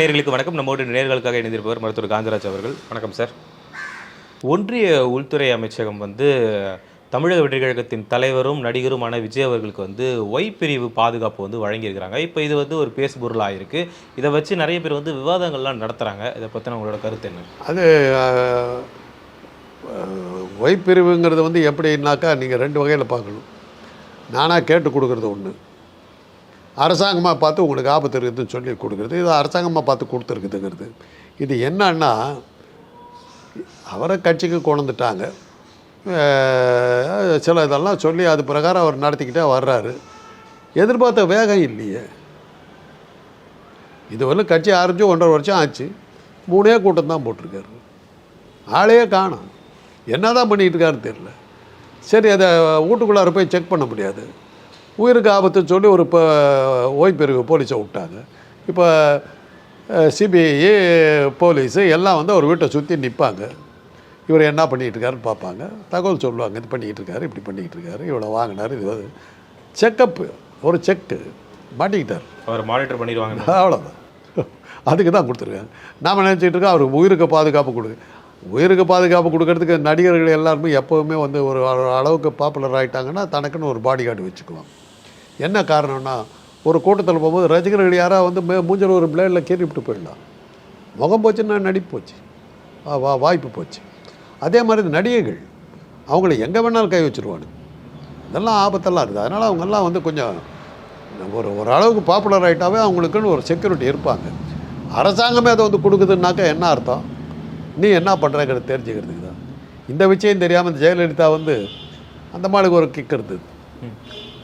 நேர்களுக்கு வணக்கம். நம்மோடு நேர்களுக்காக இணைந்திருப்பவர் மருத்துவர் காந்தராஜ் அவர்கள். வணக்கம் சார். ஒன்றிய உள்துறை அமைச்சகம் வந்து தமிழக வெற்றிக்கழகத்தின் தலைவரும் நடிகருமான விஜய் அவர்களுக்கு வந்து ஒய் பிரிவு பாதுகாப்பு வந்து வழங்கியிருக்கிறாங்க. இப்போ இது வந்து ஒரு பேசுபொருளாக இருக்குது இதை வச்சு நிறைய பேர் வந்து விவாதங்கள்லாம் நடத்துகிறாங்க இதை பற்றின உங்களோட கருத்து என்ன? அது ஒய்பிரிவுங்கிறது வந்து எப்படின்னாக்கா நீங்கள் ரெண்டு வகையில் பார்க்கணும். நானாக கேட்டு கொடுக்குறது ஒன்று அரசாங்கமாக பார்த்து உங்களுக்கு ஆபத்து இருக்குதுன்னு சொல்லி கொடுக்குறது இது அரசாங்கமாக பார்த்து கொடுத்துருக்குதுங்கிறது. இது என்னன்னா அவரை கட்சிக்கு கொண்டுட்டாங்க சில இதெல்லாம் சொல்லி அது பிரகாரம் அவர் நடத்திக்கிட்டே வர்றாரு. எதிர்பார்த்த வேகம் இல்லையே. இதுவரை கட்சி ஆரம்பித்து ஒன்றரை வருஷம் ஆச்சு. மூணே கூட்டம் தான் போட்டிருக்காரு. ஆளையே காணோம். என்ன தான் பண்ணிகிட்டு இருக்காருன்னு தெரியல. சரி அதை வீட்டுக்குள்ளார போய் செக் பண்ண முடியாது. உயிருக்கு ஆபத்துன்னு சொல்லி ஒரு இப்போ ஓய்பிரிவு போலீஸை விட்டாங்க. இப்போ சிபிஐ போலீஸு எல்லாம் வந்து ஒரு வீட்டை சுற்றி நிற்பாங்க இவர் என்ன பண்ணிகிட்டு இருக்காருன்னு பார்ப்பாங்க. தகவல் சொல்லுவாங்க இது பண்ணிக்கிட்டு இருக்காரு இப்படி பண்ணிக்கிட்டு இருக்காரு இவ்வளோ வாங்கினாரு இது செக்கப்பு ஒரு செக்கு மாட்டிக்கிட்டார். அவர் மானிட்டர் பண்ணிடுவாங்க. அவ்வளோதான் அதுக்கு தான் கொடுத்துருக்காங்க. நாம் நினச்சிட்டு இருக்கோம் அவருக்கு உயிருக்கு பாதுகாப்பு கொடு உயிருக்கு பாதுகாப்பு கொடுக்கறதுக்கு நடிகர்கள் எல்லாருமே எப்போவுமே வந்து ஒரு அள- அளவுக்கு பாப்புலர் ஆகிட்டாங்கன்னா தனக்குன்னு ஒரு பாடி கார்டு வச்சுக்குவாங்க. என்ன காரணம்னா ஒரு கூட்டத்தில் போகும்போது ரசிகர்கள் யாராக வந்து மே மூஞ்சல் ஒரு பிளேடில் கீறி விட்டு போயிடலாம். முகம் போச்சுன்னா நடிப்பு போச்சு. வா- வா வாய்ப்பு போச்சு. அதே மாதிரி இந்த நடிகைகள் அவங்கள எங்கே வேணாலும் கை வச்சுருவானு இதெல்லாம் ஆபத்தெல்லாம் இருக்குது. அதனால் அவங்கெல்லாம் வந்து கொஞ்சம் ஒரு ஒரு அளவுக்கு பாப்புலர் ஆகிட்டாவே அவங்களுக்குன்னு ஒரு செக்யூரிட்டி இருப்பாங்க. அரசாங்கமே அதை வந்து கொடுக்குதுன்னாக்கா என்ன அர்த்தம்? நீ என்ன பண்ணுறங்கிறத தெரிஞ்சுக்கிறதுக்கு தான். இந்த விஷயம் தெரியாமல் இந்த ஜெயலலிதா வந்து அந்த மாளுக்கு ஒரு கிக் இருந்தது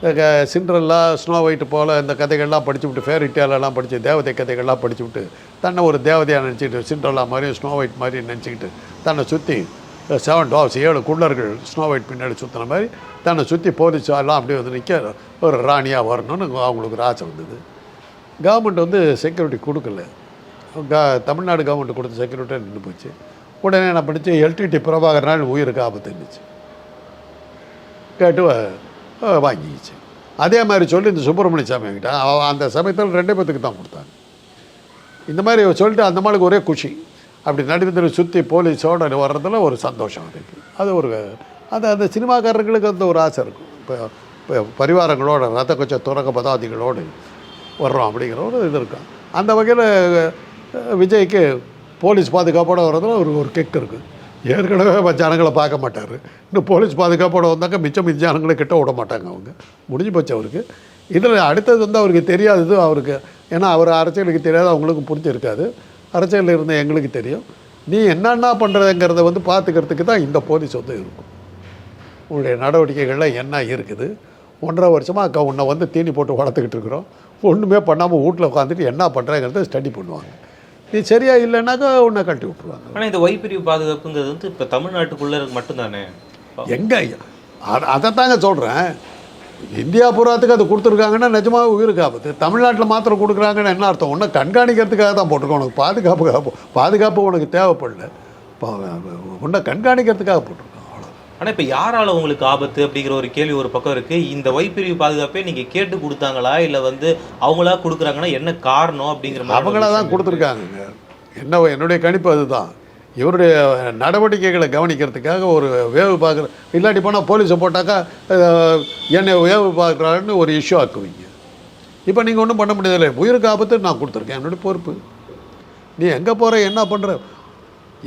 சிண்ட்ரல்லா ஸ்னோ ஒயிட் போல் இந்த கதைகள்லாம் படித்து விட்டு ஃபேரி டேலெல்லாம் படித்து தேவதை கதைகள்லாம் படித்து விட்டு தன்னை ஒரு தேவதையாக நினச்சிக்கிட்டு சிண்ட்ரல்லா மாதிரியும் ஸ்னோ ஒயிட் மாதிரியும் நினச்சிக்கிட்டு தன்னை சுற்றி செவன் டாக்ஸ் ஏழு குள்ளர்கள் ஸ்னோ ஒயிட் பின்னாடி சுற்றின மாதிரி தன்னை சுற்றி போலீஸ் எல்லாம் அப்படியே வந்து நிற்க ஒரு ராணியாக வரணும்னு அவங்களுக்கு ஒரு ஆசை வந்தது. கவர்மெண்ட் வந்து செக்யூரிட்டி கொடுக்கல. க தமிழ்நாடு கவர்மெண்ட் கொடுத்த செக்யூரிட்டியாக நின்று போச்சு. உடனே என்ன பண்ணிச்சு எல்டிடி பிரபாகரனால் உயிருக்கு ஆபத்து இருந்துச்சு கேட்டு வாங்கிக்கிச்சு. அதே மாதிரி சொல்லி இந்த சுப்பிரமணிய சாமி கிட்ட அந்த சமயத்தில் ரெண்டே பேத்துக்கு தான் கொடுத்தாங்க. இந்த மாதிரி சொல்லிட்டு அந்த மாளுக்கு ஒரே குஷி. அப்படி நடுவில் சுற்றி போலீஸோட வர்றதுல ஒரு சந்தோஷம் இருக்குது அது ஒரு அது அந்த சினிமாக்காரர்களுக்கு அந்த ஒரு ஆசை இருக்கும். இப்போ இப்போ பரிவாரங்களோட ரத்த கொச்ச துறக்க பதாதிகளோடு வர்றோம் அப்படிங்கிற ஒரு இது இருக்கும். அந்த வகையில் விஜய்க்கு போலீஸ் பாதுகாப்போடு வர்றதுல ஒரு ஒரு கெக் இருக்குது ஏற்கனவே ஜனங்களை பார்க்க மாட்டார். இன்னும் போலீஸ் பாதுகாப்போடு வந்தாக்க மிச்சம் மிச்ச ஜனங்களை கிட்ட விட மாட்டாங்க அவங்க. முடிஞ்சு போச்சு அவருக்கு. இதில் அடுத்தது வந்து அவருக்கு தெரியாதது அவருக்கு. ஏன்னா அவர் அரசியலுக்கு தெரியாது அவங்களுக்கு புரிஞ்சிருக்காது. அரசியலில் இருந்த எங்களுக்கு தெரியும். நீ என்னென்ன பண்ணுறதுங்கிறத வந்து பார்த்துக்கிறதுக்கு தான் இந்த போலீஸ் வந்து இருக்கும். உன்னுடைய நடவடிக்கைகளில் என்ன இருக்குது? ஒன்றரை வருஷமாக அக்கா உன்னை வந்து தீனி போட்டு வளர்த்துக்கிட்டு இருக்கிறோம். ஒன்றுமே பண்ணாமல் வீட்டில் உட்காந்துட்டு என்ன பண்ணுறேங்கிறத ஸ்டடி பண்ணுவாங்க. நீ சரியா இல்லைன்னாக்கா உன்னை கட்டி விட்ருவாங்க ஆனால் இந்த ஒய் பிரிவு பாதுகாப்புங்கிறது வந்து இப்போ தமிழ்நாட்டுக்குள்ளே மட்டும்தானே? எங்கே அதைத்தாங்க சொல்கிறேன் இந்தியா பூராத்துக்கு அது கொடுத்துருக்காங்கன்னா நிஜமாக உயிருக்கு ஆபத்து. தமிழ்நாட்டில் மாத்திரம் கொடுக்குறாங்கன்னு என்ன அர்த்தம்? ஒன்றும் கண்காணிக்கிறதுக்காக தான் போட்டிருக்கோம். உனக்கு பாதுகாப்பு பாதுகாப்பு உனக்கு தேவைப்படல. உன்னை கண்காணிக்கிறதுக்காக போட்டிருக்கோம். ஆனால் இப்போ யாரால உங்களுக்கு ஆபத்து அப்படிங்கிற ஒரு கேள்வி ஒரு பக்கம் இருக்கு. இந்த ஒய் பிரிவு பாதுகாப்பே நீங்க கேட்டு கொடுத்தாங்களா? இல்லை வந்து அவங்களா கொடுக்குறாங்கன்னா என்ன காரணம் அப்படிங்கிற மாதிரி அவங்கள தான் கொடுத்துருக்காங்கங்க. என்ன என்னுடைய கணிப்பு அதுதான். இவருடைய நடவடிக்கைகளை கவனிக்கிறதுக்காக ஒரு வேவு பார்க்குற இல்லாட்டி போனால் போலீஸை போட்டாக்கா என்னை வேவு பார்க்குறாருன்னு ஒரு இஷ்யூ ஆக்குவீங்க. இப்போ நீங்கள் ஒன்றும் பண்ண முடியாதுல்ல உயிருக்கு ஆபத்து நான் கொடுத்துருக்கேன். என்னுடைய பொறுப்பு. நீ எங்கே போகிற என்ன பண்ணுற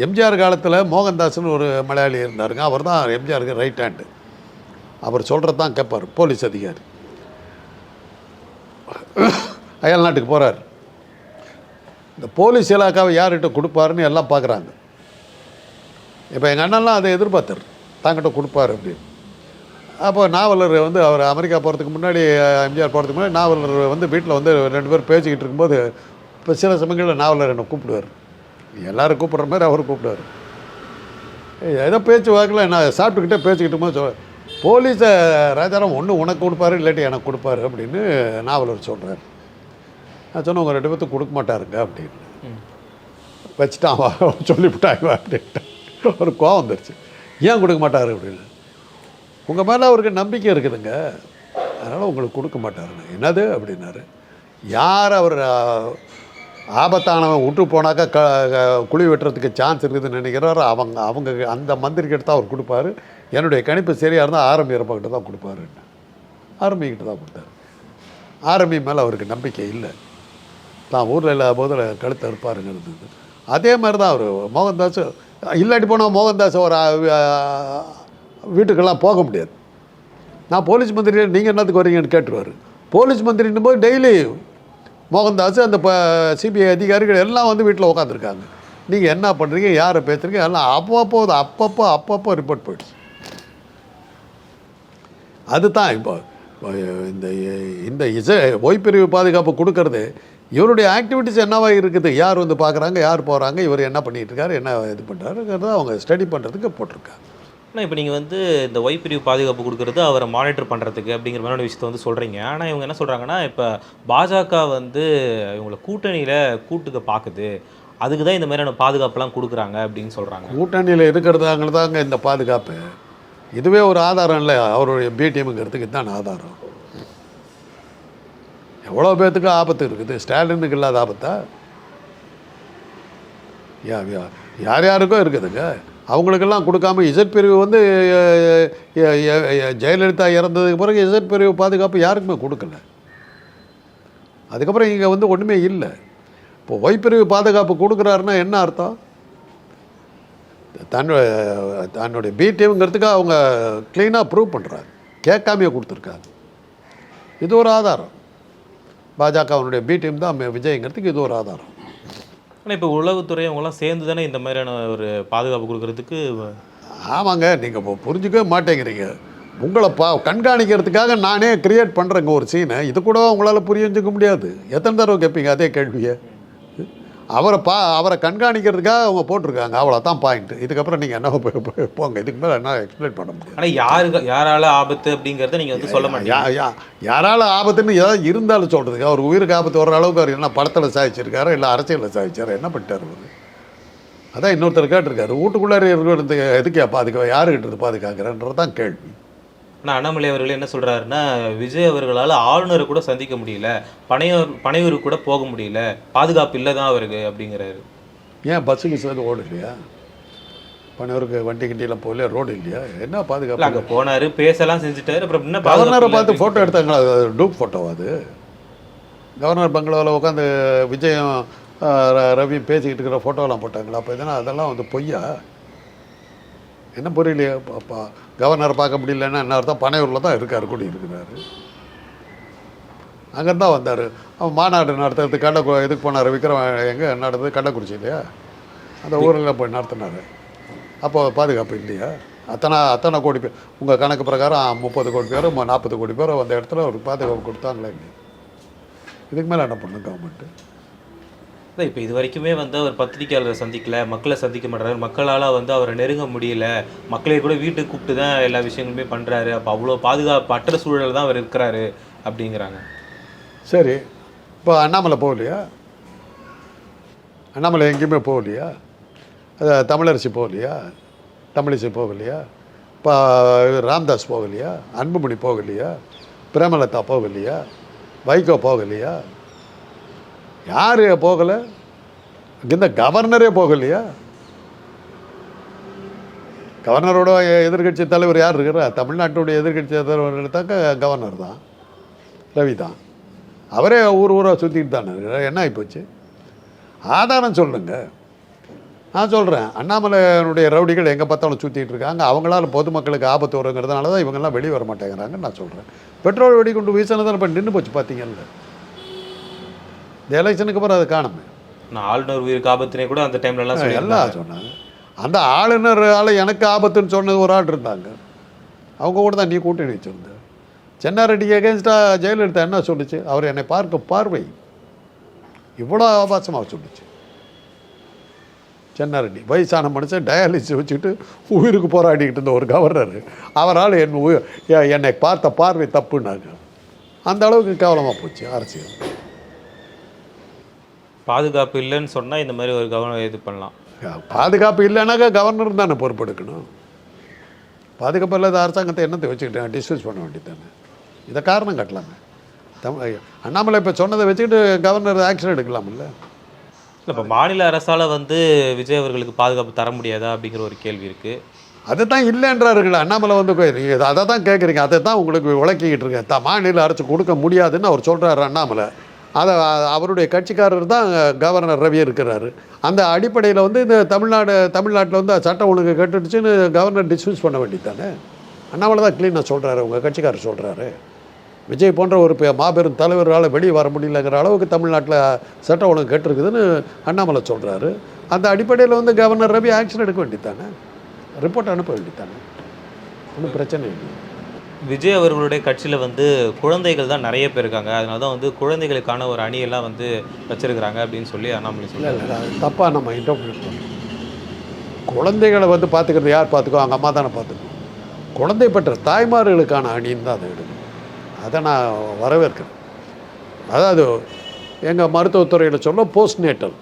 எம்ஜிஆர் காலத்தில் மோகன்தாஸ்னு ஒரு மலையாளி இருந்தாருங்க. அவர் தான் எம்ஜிஆருக்கு ரைட் ஹேண்டு அவர் சொல்கிறது தான் கேட்பார் போலீஸ் அதிகாரி. அயல் நாட்டுக்கு போகிறார் இந்த போலீஸ் இலாக்காவை யார்கிட்ட கொடுப்பாருன்னு எல்லாம் பார்க்குறாங்க இப்போ எங்கள் அண்ணன்லாம் அதை எதிர்பார்த்தார். தாங்கிட்ட கொடுப்பாரு அப்படின்னு. அப்போ நாவலர் வந்து அவர் அமெரிக்கா போகிறதுக்கு முன்னாடி எம்ஜிஆர் போகிறதுக்கு முன்னாடி நாவலர் வந்து வீட்டில் வந்து ரெண்டு பேரும் பேசிக்கிட்டு இருக்கும்போது இப்போ சில சமயங்களில் நாவலர் என்னை கூப்பிடுவார். எல்லாரும் கூப்பிட்ற மாதிரி அவர் கூப்பிடுவார். ஏதோ பேச்சு வாக்கில் நான் சாப்பிட்டுக்கிட்டே பேசிக்கிட்டு போது சொல் போலீஸை ராஜாராம் ஒன்று உனக்கு கொடுப்பாரு இல்லாட்டி எனக்கு கொடுப்பாரு அப்படின்னு நாவலர் சொல்கிறார் நான் சொன்னேன் உங்கள் ரெண்டு பேர்த்துக்கு கொடுக்க மாட்டாருங்க அப்படின்னு. வச்சுட்டான் வா சொல்லிவிட்டாங்க அப்படின்ட்டு. ஒரு கோவம் வந்துருச்சு. ஏன் கொடுக்க மாட்டார்? அப்படின்னு. உங்கள் மேலே அவருக்கு நம்பிக்கை இருக்குதுங்க. அதனால் உங்களுக்கு கொடுக்க மாட்டாருங்க. என்னது? அப்படின்னாரு. யார் அவர் ஆபத்தானவன் விட்டு போனாக்கா க க- குழி வெட்டுறதுக்கு சான்ஸ் இருக்குதுன்னு நினைக்கிறாரு. அவங்க அவங்க அந்த மந்திரிக்கிட்ட தான் அவர் கொடுப்பாரு. என்னுடைய கணிப்பு சரியாக இருந்தால் ஆரம்பி இருப்பக்கிட்ட தான் கொடுப்பாருன்னு ஆரம்பிக்கிட்ட தான் கொடுத்தாரு. ஆரம்பி மேலே அவருக்கு நம்பிக்கை இல்லை. தான் ஊரில் இல்லாத போதில் கழுத்தை இருப்பாருங்கிறது அதே மாதிரி தான் அவர் மோகன்தாஸ் இல்லாட்டி போனால் மோகன்தாஸ் ஒரு வீட்டுக்கெல்லாம் போக முடியாது. நான் போலீஸ் மந்திரி நீங்கள் என்னத்துக்கு வரீங்கன்னு கேட்டுருவார். போலீஸ் மந்திரின்னு போது டெய்லி மோகன்தாஸ் அந்த இப்போ சிபிஐ அதிகாரிகள் எல்லாம் வந்து வீட்டில் உட்காந்துருக்காங்க நீங்கள் என்ன பண்ணுறீங்க யாரை பேசுறீங்க? எல்லாம் அப்பப்போ அப்பப்போ அப்பப்போ ரிப்போர்ட் போயிடுச்சு. அதுதான் இப்போ இந்த இந்த இசை ஓய்பிரிவு பாதுகாப்பு கொடுக்கறது இவருடைய ஆக்டிவிட்டிஸ் என்னவா இருக்குது? யார் வந்து பார்க்குறாங்க யார் போகிறாங்க இவர் என்ன பண்ணிட்டு இருக்காரு? என்ன இது பண்ணுறாருங்கிறத அவங்க ஸ்டடி பண்ணுறதுக்கு போட்டிருக்காங்க. ஆனால் இப்போ நீங்கள் வந்து இந்த ஒய் பிரிவு பாதுகாப்பு கொடுக்கறது அவரை மானிட்டர் பண்ணுறதுக்கு அப்படிங்கிற மாதிரியான விஷயத்தை வந்து சொல்கிறீங்க ஆனால் இவங்க என்ன சொல்கிறாங்கன்னா இப்போ பாஜக வந்து இவங்களை கூட்டணியில் கூட்டுக்க பார்க்குது அதுக்கு தான் இந்த மாதிரியான பாதுகாப்புலாம் கொடுக்குறாங்க அப்படின்னு சொல்கிறாங்க கூட்டணியில் இருக்கிறதாங்க தாங்க இந்த பாதுகாப்பு. இதுவே ஒரு ஆதாரம் இல்லை. அவருடைய பிடிஎம்ங்கிறதுக்கு இதுதான் ஆதாரம். எவ்வளோ பேர்த்துக்கு ஆபத்து இருக்குது? ஸ்டாலினுக்கு இல்லாத ஆபத்தா? யா யார் யாருக்கும் இருக்குதுங்க. அவங்களுக்கெல்லாம் கொடுக்காம இசட் பிரிவு வந்து ஜெயலலிதா இறந்ததுக்கு பிறகு இசட் பிரிவு பாதுகாப்பு யாருக்குமே கொடுக்கல. அதுக்கப்புறம் இங்கே வந்து ஒன்றுமே இல்லை. இப்போ ஒய் பிரிவு பாதுகாப்பு கொடுக்குறாருன்னா என்ன அர்த்தம்? தன்னோட தன்னுடைய பிடிஎம்ங்கிறதுக்கு அவங்க க்ளீனாக ப்ரூவ் பண்ணுறாரு கேட்காமையே கொடுத்துருக்காரு. இது ஒரு ஆதாரம். பாஜகவனுடைய பிடிஎம் தான் விஜய்ங்கிறதுக்கு இது ஒரு ஆதாரம். ஆனால் இப்போ உளவுத்துறை அவங்களாம் சேர்ந்து தானே இந்த மாதிரியான ஒரு பாதுகாப்பு கொடுக்கறதுக்கு ஆமாங்க நீங்கள் இப்போ புரிஞ்சுக்கவே மாட்டேங்கிறீங்க. உங்களை பா கண்காணிக்கிறதுக்காக நானே கிரியேட் பண்ணுறேங்க ஒரு சீனை இது கூட உங்களால் புரிஞ்சுக்க முடியாது. எத்தனை தடவை கேட்பீங்க அதே கேள்வியை? அவரை பா அவரை கண்காணிக்கிறதுக்காக அவங்க போட்டிருக்காங்க. அவ்வளோதான் பாயிண்ட் இதுக்கப்புறம் நீங்கள் என்ன போங்க. இதுக்கு மேலே என்ன எக்ஸ்பிளைன் பண்ண முடியாது ஆனால் யாருக்கு யாரால ஆபத்து அப்படிங்கிறத நீங்கள் வந்து சொல்ல மாட்டீங்க. யாரால ஆபத்துன்னு ஏதாவது இருந்தாலும் சொல்கிறதுக்கு அவர் உயிருக்கு ஆபத்து வர அளவுக்கு அவர் என்ன படத்தில் சாதிச்சிருக்காரு இல்லை அரசியலில் சாதிச்சாரு? என்ன பண்ணிட்டார் அவர்? அதான் இன்னொருத்தர் கேட்டிருக்காரு. வீட்டுக்குள்ளார இருக்கிறது எதுக்கே பாதுகா யாருக்கிட்ட பாதுகாக்கிறன்றது தான் கேள்வி. ஆனால் அண்ணாமலை அவர்கள் என்ன சொல்றாருன்னா விஜய் அவர்களால் ஆளுநரை கூட சந்திக்க முடியல பனையூர் பனையூருக்கு கூட போக முடியல பாதுகாப்பு இல்லை தான் அவருக்கு அப்படிங்கிறாரு. ஏன் பஸ்ஸுக்கு சேர்ந்து ஓடு இல்லையா? பணிவருக்கு வண்டி கிண்டியெல்லாம் போகலையா? ரோடு இல்லையா? என்ன பாதுகாப்பு? அங்க போனாரு பேசலாம் செஞ்சுட்டாரு அப்புறம் என்ன கவர்னரை பார்த்து ஃபோட்டோ எடுத்தாங்களா? அது டூப் ஃபோட்டோ அது? கவர்னர் பங்களாவில் உட்காந்து விஜயம் ரவி பேசிக்கிட்டு இருக்கிற ஃபோட்டோலாம் போட்டாங்களா? அப்போ இதெல்லாம் அதெல்லாம் வந்து பொய்யா? என்ன புரியலையே? கவர்னரை பார்க்க முடியலன்னா என்ன அர்த்தம்? பனையூரில் தான் இருக்காரு கூடி இருக்கிறாரு அங்கேருந்து தான் வந்தார். அவன் மாநாடு நடத்துறதுக்கு கள்ள இதுக்கு போனார் விக்ரம் எங்கே நடந்தது? கள்ளக்குறிச்சி இல்லையா? அந்த ஊரில் போய் நடத்தினார். அப்போ பாதுகாப்பு இல்லையா? அத்தனை அத்தனை கோடி பேர் உங்கள் கணக்கு பிரகாரம் முப்பது கோடி பேர் நாற்பது கோடி பேர் அந்த இடத்துல ஒரு பாதுகாப்பு கொடுத்தாங்களே இதுக்கு மேலே என்ன பண்ணும் கவர்மெண்ட்டு அதான் இப்போ இது வரைக்குமே வந்து அவர் பத்திரிக்கையாளரை சந்திக்கல மக்களை சந்திக்க மாட்டாரு மக்களால் வந்து அவரை நெருங்க முடியல. மக்களை கூட வீட்டுக்கு கூப்பிட்டு தான் எல்லா விஷயங்களுமே பண்ணுறாரு அப்போ அவ்வளோ பாதுகாப்பு அற்ற சூழல் தான் அவர் இருக்கிறாரு அப்படிங்கிறாங்க. சரி. இப்போ அண்ணாமலை போகலையா? அண்ணாமலை எங்கேயுமே போகலையா? அது தமிழரசி போகலையா? தமிழிசை போகலையா? இப்போ ராம்தாஸ் போகலையா? அன்புமணி போகலையா? பிரேமலதா போகலையா? வைகோ போகலையா? யார் போகலை? இந்த கவர்னரே போகலையா? கவர்னரோட எதிர்கட்சி தலைவர் யார் இருக்கிறா? தமிழ்நாட்டுடைய எதிர்கட்சி தலைவர் எடுத்தாக்க கவர்னர் தான். ரவி தான். அவரே ஊர் ஊராக சுற்றிட்டு தானே இருக்கிறார் என்ன ஆகிப்போச்சு ஆதாரம் சொல்லுங்க. நான் சொல்கிறேன் அண்ணாமலையனுடைய ரவுடிகள் எங்கே பார்த்தாலும் சுற்றிட்டு இருக்காங்க. அவங்களால பொதுமக்களுக்கு ஆபத்து வருங்கிறதுனால தான் இவங்கெல்லாம் வெளியே வர மாட்டேங்கிறாங்கன்னு நான் சொல்கிறேன் பெட்ரோல் வெடி கொண்டு இப்போ நின்று போச்சு பார்த்தீங்கல்ல. இந்த எலெக்ஷனுக்கு அப்புறம் அது காணுமே. நான் ஆளுநர் உயிருக்கு ஆபத்தினே கூட அந்த டைம்ல எல்லாம் சொன்னாங்க. அந்த ஆளுநரால் எனக்கு ஆபத்துன்னு சொன்னது ஒரு ஆள் இருந்தாங்க. அவங்க கூட தான் நீ கூட்டணி வச்சிருந்த. சென்னாரெட்டிக்கு எகேன்ஸ்டாக ஜெயலலிதா என்ன சொல்லுச்சு? அவர் என்னை பார்க்க பார்வை இவ்வளோ ஆபாசமாக சொல்லுச்சு. சென்னாரெட்டி வயசான மனுஷன் டயாலிசிஸ் வச்சுட்டு உயிருக்கு போராடிக்கிட்டு இருந்த ஒரு கவர்னர் அவரால் என் உயிர் என்னை பார்த்த பார்வை தப்புன்னாங்க. அந்த அளவுக்கு கேவலமாக போச்சு அரசியல். பாதுகாப்பு இல்லைன்னு சொன்னா இந்த மாதிரி ஒரு கவனம் இது பண்ணலாம். பாதுகாப்பு இல்லைனாக்கா கவர்னர் தானே பொறுப்பெடுக்கணும். பாதுகாப்பு இல்லாத அரசாங்கத்தை என்னத்தை வச்சுக்கிட்டேன் டிஸ்கஸ் பண்ண வேண்டியது தானே இதை காரணம் கட்டலாமே. தமிழ் அண்ணாமலை இப்போ சொன்னதை வச்சுக்கிட்டு கவர்னர் ஆக்ஷன் எடுக்கலாம்ல இல்லை இப்போ மாநில அரசால வந்து விஜய் அவர்களுக்கு பாதுகாப்பு தர முடியாதா அப்படிங்கிற ஒரு கேள்வி இருக்கு. அதை தான் இல்லைன்றாருங்களே அண்ணாமலை வந்து நீங்கள் அதை தான் கேட்குறீங்க அதை தான் உங்களுக்கு விளக்கிக்கிட்டு இருக்கேன். த மாநில அரசு கொடுக்க முடியாதுன்னு அவர் சொல்கிறாரு அண்ணாமலை. அதை அவருடைய கட்சிக்காரர் தான் கவர்னர் ரவி இருக்கிறாரு. அந்த அடிப்படையில் வந்து இந்த தமிழ்நாடு தமிழ்நாட்டில் வந்து சட்டம் ஒழுங்கு கட்டுடுச்சுன்னு கவர்னர் டிஸ்மிஸ் பண்ண வேண்டியது தானே அண்ணாமலை தான் க்ளீனாக சொல்கிறாரு உங்கள் கட்சிக்காரர் சொல்கிறாரு விஜய் போன்ற ஒரு பெ- மாபெரும் தலைவரால் வெளியே வர முடியலங்கிற அளவுக்கு தமிழ்நாட்டில் சட்டம் ஒழுங்கு கெட்டிருக்குதுன்னு அண்ணாமலை சொல்கிறாரு அந்த அடிப்படையில் வந்து கவர்னர் ரவி ஆக்ஷன் எடுக்க வேண்டியதானே ரிப்போர்ட் அனுப்ப வேண்டியதானே ஒன்றும் பிரச்சனை இல்லை விஜய் அவர்களுடைய கட்சியில் வந்து குழந்தைகள் தான் நிறைய பேர் இருக்காங்க. அதனால தான் வந்து குழந்தைகளுக்கான ஒரு அணியெல்லாம் வந்து வச்சிருக்கிறாங்க அப்படின்னு சொல்லி அண்ணாமலை அது தப்பாக நம்ம இன்டர்பிரேட் பண்ணோம். குழந்தைகளை வந்து பார்த்துக்கிறது யார் பார்த்துக்கோ அவங்க அம்மா தானே பார்த்துக்கணும் குழந்தை பெற்ற தாய்மார்களுக்கான அணின்னு தான் அதை எடுக்கணும் அதை நான் வரவேற்கிறேன். அதாவது எங்கள் மருத்துவத்துறையில் சொல்ல போஸ்ட் நேட்டல்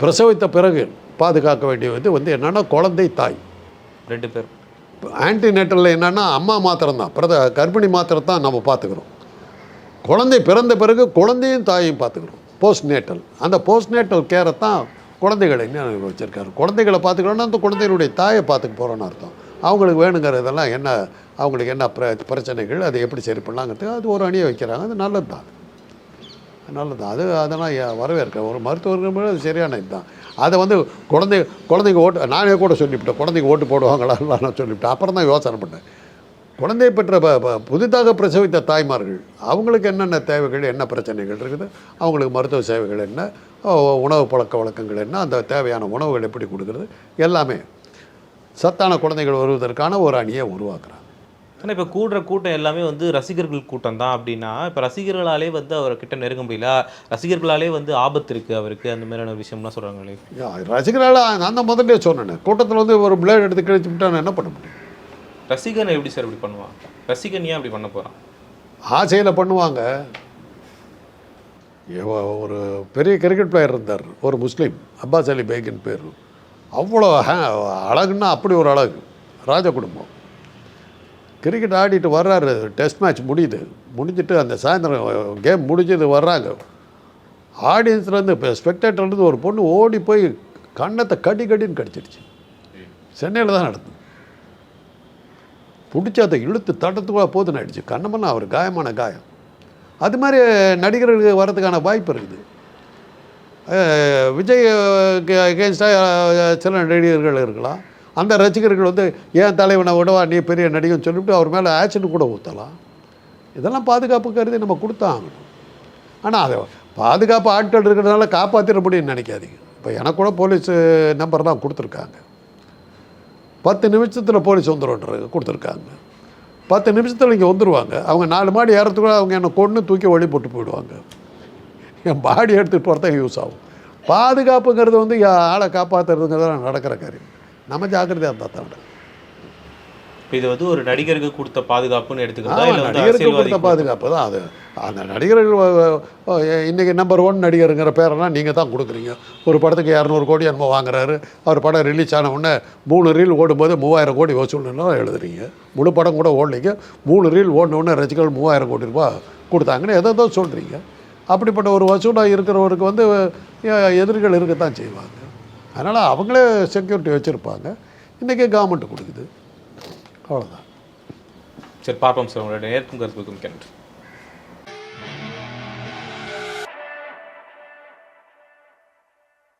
பிரசவித்த பிறகு பாதுகாக்க வேண்டியது வந்து என்னென்னா குழந்தை தாய். ரெண்டு பேர். ஆன்டிநேட்டரில் என்னென்னா அம்மா மாத்திரம்தான். பிரத கர்ப்பிணி மாத்திரம் தான் நம்ம பார்த்துக்கிறோம். குழந்தை பிறந்த பிறகு குழந்தையும் தாயும் பார்த்துக்கிறோம். போஸ்ட் நேட்டல் அந்த போஸ்ட் நேட்டல் கேரை தான் குழந்தைகளை என்ன வச்சுருக்காரு? குழந்தைகளை பார்த்துக்கிறோன்னா அந்த குழந்தைகளுடைய தாயை பார்த்துக்க போகிறோன்னு அர்த்தம். அவங்களுக்கு வேணுங்கிறதெல்லாம் என்ன அவங்களுக்கு என்ன பிர பிரச்சனைகள் அதை எப்படி சரி பண்ணலாங்கிறது அது ஒரு அணியை வைக்கிறாங்க. அது நல்லது தான் நல்லது. அது அதெல்லாம் வரவேற்க. ஒரு மருத்துவர்கள் அது சரியான இதுதான். அதை வந்து குழந்தை குழந்தைங்க ஓட்டு நானே கூட சொல்லிவிட்டேன். குழந்தைங்க ஓட்டு போடுவாங்களா நான் சொல்லிவிட்டேன். அப்புறம் தான் யோசனை பண்ணேன். குழந்தை பெற்ற ப- ப- புதிதாக பிரசவித்த தாய்மார்கள் அவங்களுக்கு என்னென்ன தேவைகள் என்ன பிரச்சனைகள் இருக்குது? அவங்களுக்கு மருத்துவ சேவைகள் என்ன? உணவு பழக்க வழக்கங்கள் என்ன? அந்த தேவையான உணவுகள் எப்படி கொடுக்குறது? எல்லாமே சத்தான குழந்தைகள் வருவதற்கான ஒரு அணியை உருவாக்குறாங்க. ஆனால் இப்போ கூடுற கூட்டம் எல்லாமே வந்து ரசிகர்கள் கூட்டம் தான் அப்படின்னா இப்போ ரசிகர்களாலே வந்து அவர்கிட்ட நெருங்க முடியல. ரசிகர்களாலே வந்து ஆபத்து இருக்கு அவருக்கு. அந்த மாதிரியான விஷயம்லாம் சொல்றாங்களே யா, ரசிகர்களால் நான் தான் முதல்ல சொன்னேன். கூட்டத்தில் வந்து ஒரு பிளேட் எடுத்து கிழிச்சு விட்டா என்ன பண்ண முடியும்? ரசிகன் எப்படி சார் இப்படி பண்ணுவான்? ரசிகன் ஏன் அப்படி பண்ண போறான்? ஆசையில் பண்ணுவாங்க. ஒரு பெரிய கிரிக்கெட் பிளேயர் இருந்தார். ஒரு முஸ்லீம். அப்பாஸ் அலி பேக்கின் பேர். அவ்வளோ அழகுன்னா அப்படி ஒரு அழகு. ராஜ குடும்பம் கிரிக்கெட் ஆடிட்டு வர்றாரு டெஸ்ட் மேட்ச் முடியுது. முடிஞ்சிட்டு அந்த சாயந்தரம் கேம் முடிஞ்சது வர்றாங்க. ஆடியன்ஸ்லேருந்து இப்போ ஸ்பெக்டேட்டர்லேருந்து ஒரு பொண்ணு ஓடி போய் கன்னத்தை கடி கடின்னு கடிச்சிருச்சு. சென்னையில் தான் நடந்தது. பிடிச்சி அதை இழுத்து தட்டத்துக்குள்ள போதுன்னு ஆயிடுச்சு. கண்ணமெல்லாம் அவர் காயமான காயம். அது மாதிரி நடிகர்களுக்கு வர்றதுக்கான வாய்ப்பு இருக்குது. விஜய் அகேன்ஸ்டாக சில நடிகர்கள் இருக்கலாம். அந்த ரசிகர்கள் வந்து ஏன் தலைவனை விடவா நீ பெரிய நடிகன் சொல்லிவிட்டு அவர் மேலே ஆக்ஷன் கூட ஊற்றலாம் இதெல்லாம் பாதுகாப்பு கருதி நம்ம கொடுத்தாங்க ஆனால் அதை பாதுகாப்பு ஆட்கள் இருக்கிறதுனால காப்பாற்றிட முடியும்னு நினைக்காதீங்க. இப்போ எனக்கு கூட போலீஸ் நம்பர் தான் கொடுத்துருக்காங்க. பத்து நிமிஷத்தில் போலீஸ் வந்துடும்ன்றாங்க கொடுத்துருக்காங்க. பத்து நிமிஷத்தில் இங்கே வந்துடுவாங்க அவங்க நாலு மாடி ஏறத்துக்குள்ள அவங்க என்னை கொண்டு தூக்கி வழி போட்டு போயிடுவாங்க. என் பாடி எடுத்துகிட்டு போகிறத யூஸ் ஆகும். பாதுகாப்புங்கிறது வந்து ஆளை காப்பாற்றுறதுங்கிறது நடக்கிற காரியம். நம்ம ஜாக்கிரதையாக இருந்தால் தான் இப்போ இது வந்து ஒரு நடிகருக்கு கொடுத்த பாதுகாப்புன்னு வந்து நடிகருக்கு கொடுத்த பாதுகாப்பு தான் அது. அந்த நடிகர்கள் இன்னைக்கு நம்பர் ஒன் நடிகருங்கிற பேரெல்லாம் நீங்கள் தான் கொடுக்குறீங்க. ஒரு படத்துக்கு இரநூறு கோடி என்னமோ வாங்குறாரு. அவர் படம் ரிலீஸ் ஆன உடனே மூணு ரீல் ஓடும்போது மூவாயிரம் கோடி வசூல்னா எழுதுறீங்க. முழு படம் கூட ஓடலைங்க. மூணு ரீல் ஓடின உடனே ரசிகர்கள் மூவாயிரம் கோடி ரூபாய் கொடுத்தாங்கன்னு எதை தான் சொல்கிறீங்க அப்படிப்பட்ட ஒரு வசூலாக இருக்கிறவருக்கு வந்து எதிரிகள் இருக்கத்தான் செய்வாங்க. அதனால் அவங்களே செக்யூரிட்டி வச்சுருப்பாங்க. இன்றைக்கே கவர்மெண்ட் கொடுக்குது. அவ்வளோதான் சரி பார்ப்போம் சார். உங்களுடைய நேர்க்கும் கருத்துக்கும் கேட்டு